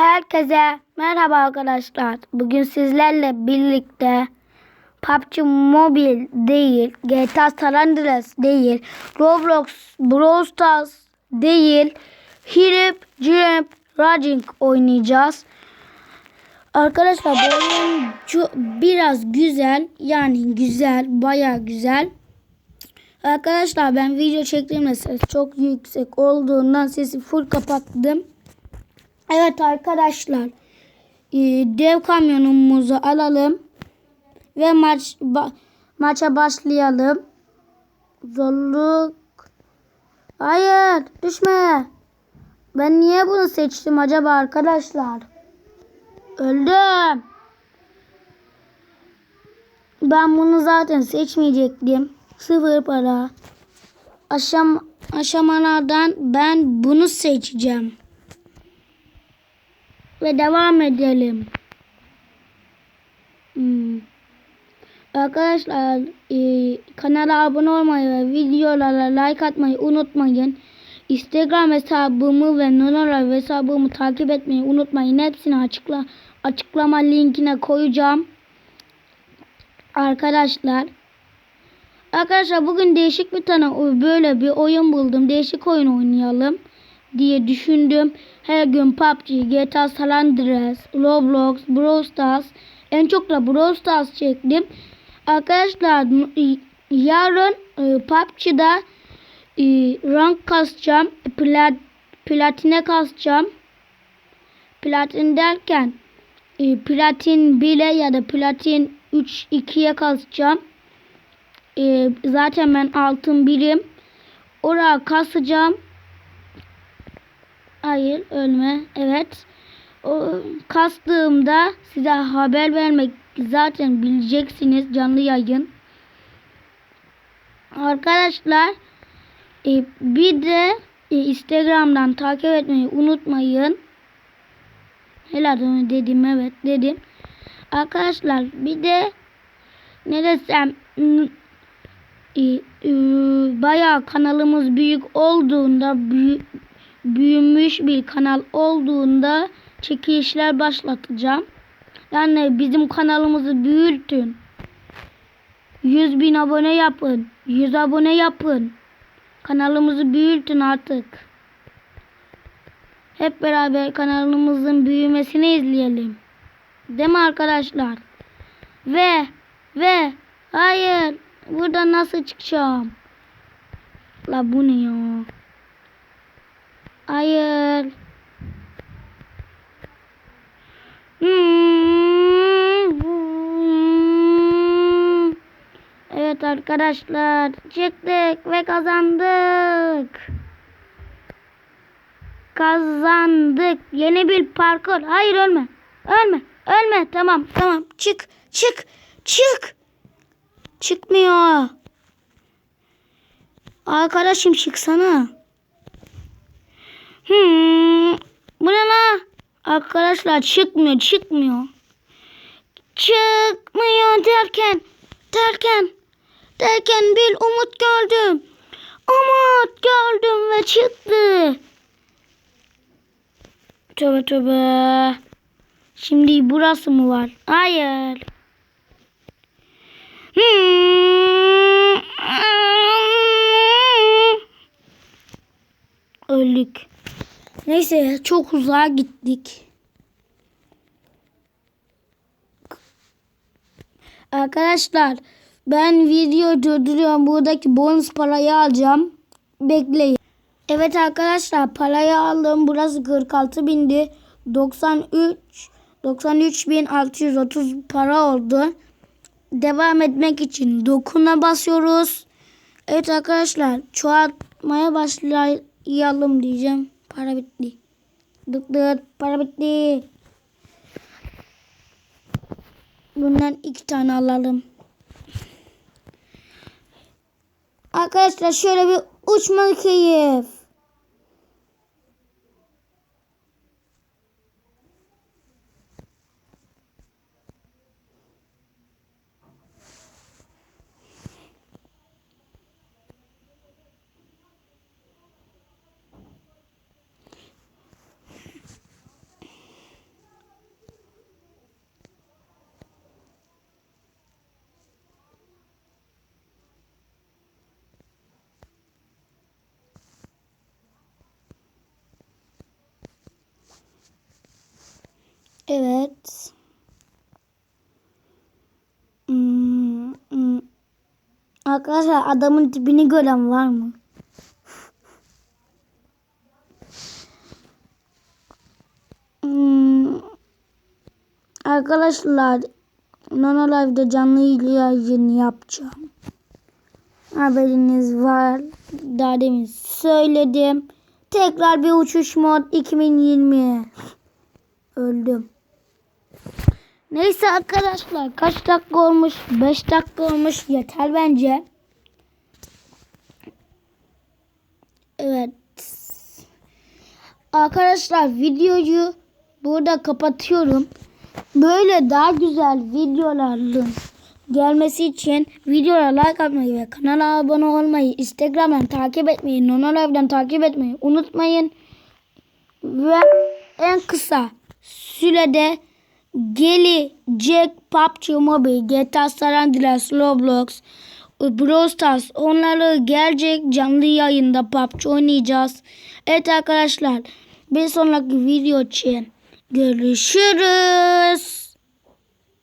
Herkese merhaba arkadaşlar. Bugün sizlerle birlikte PUBG Mobile değil, GTA San Andreas değil, Roblox Brawl Stars değil, Hirip Jump Raging oynayacağız. Arkadaşlar bu oyun biraz güzel yani güzel baya güzel. Arkadaşlar ben video çektiğimde ses çok yüksek olduğundan sesi full kapattım. Evet arkadaşlar. e, Dev kamyonumuzu alalım. Ve maç ba- maça başlayalım. Zorluk. Hayır düşme. Ben niye bunu seçtim acaba arkadaşlar? Öldüm. Ben bunu zaten seçmeyecektim. Sıfır para. Aşam aşamalardan ben bunu seçeceğim ve devam edelim. Hmm. Arkadaşlar e, kanala abone olmayı ve videolara like atmayı unutmayın. Instagram hesabımı ve Nonora hesabımı takip etmeyi unutmayın. Hepsini açıkla açıklama linkine koyacağım. Arkadaşlar Arkadaşlar bugün değişik bir tane böyle bir oyun buldum. Değişik oyun oynayalım diye düşündüm. Her gün PUBG, GTA San Andreas, Roblox, Brawl Stars. En çok da Brawl Stars çektim. Arkadaşlar yarın e, PUBG'da e, rank kasacağım. Plat, platine kasacağım. Platin derken e, platin 1'e ya da platin 3 2'ye kasacağım. E, zaten ben altın birim. Oraya kasacağım. Hayır ölme. Evet. O kastığımda size haber vermek zaten bileceksiniz canlı yayın. Arkadaşlar e, bir de e, Instagram'dan takip etmeyi unutmayın. Helal onu dedim evet dedim. Arkadaşlar bir de ne desem e, e, bayağı kanalımız büyük olduğunda büyük büyümüş bir kanal olduğunda çekilişler başlatacağım. Yani bizim kanalımızı büyütün. 100 bin abone yapın. 100 abone yapın. Kanalımızı büyütün artık. Hep beraber kanalımızın büyümesini izleyelim. Değil mi arkadaşlar? Ve ve hayır burada nasıl çıkacağım? La bu ne ya? Hayır. Evet arkadaşlar çıktık ve kazandık. Kazandık. Yeni bir parkur. Hayır ölme. Ölme. Ölme. Tamam tamam. Çık. Çık. Çık. Çıkmıyor. Arkadaşım çıksana. Hmm. Bu ne la? Arkadaşlar çıkmıyor çıkmıyor. Çıkmıyor derken derken derken bir umut gördüm. Umut gördüm ve çıktı. Tövbe tövbe. Şimdi burası mı var? Hayır. Hmm. Öldük. Neyse çok uzağa gittik. Arkadaşlar ben video durduruyorum. Buradaki bonus parayı alacağım. Bekleyin. Evet arkadaşlar parayı aldım. Burası 46 bindi. 93 93.630 para oldu. Devam etmek için dokuna basıyoruz. Evet arkadaşlar çoğaltmaya başlayalım diyeceğim. Para bitti. Dık dık para bitti. Bundan iki tane alalım. Arkadaşlar şöyle bir uçma keyif. Evet. Hmm, hmm. Arkadaşlar adamın tipini gören var mı? Hmm. Arkadaşlar Nano Live'da canlı yayın yapacağım. Haberiniz var. Daha demin söyledim. Tekrar bir uçuş mod 2020. Öldüm. Neyse arkadaşlar kaç dakika olmuş? 5 dakika olmuş. Yeter bence. Evet. Arkadaşlar videoyu burada kapatıyorum. Böyle daha güzel videoların gelmesi için videoya like atmayı ve kanala abone olmayı, Instagram'dan takip etmeyi, Nonolive'dan takip etmeyi unutmayın. Ve en kısa sürede gelecek PUBG Mobile, GTA San Andreas, Roblox, Brawl Stars onları gelecek canlı yayında PUBG oynayacağız. Evet arkadaşlar bir sonraki video için görüşürüz.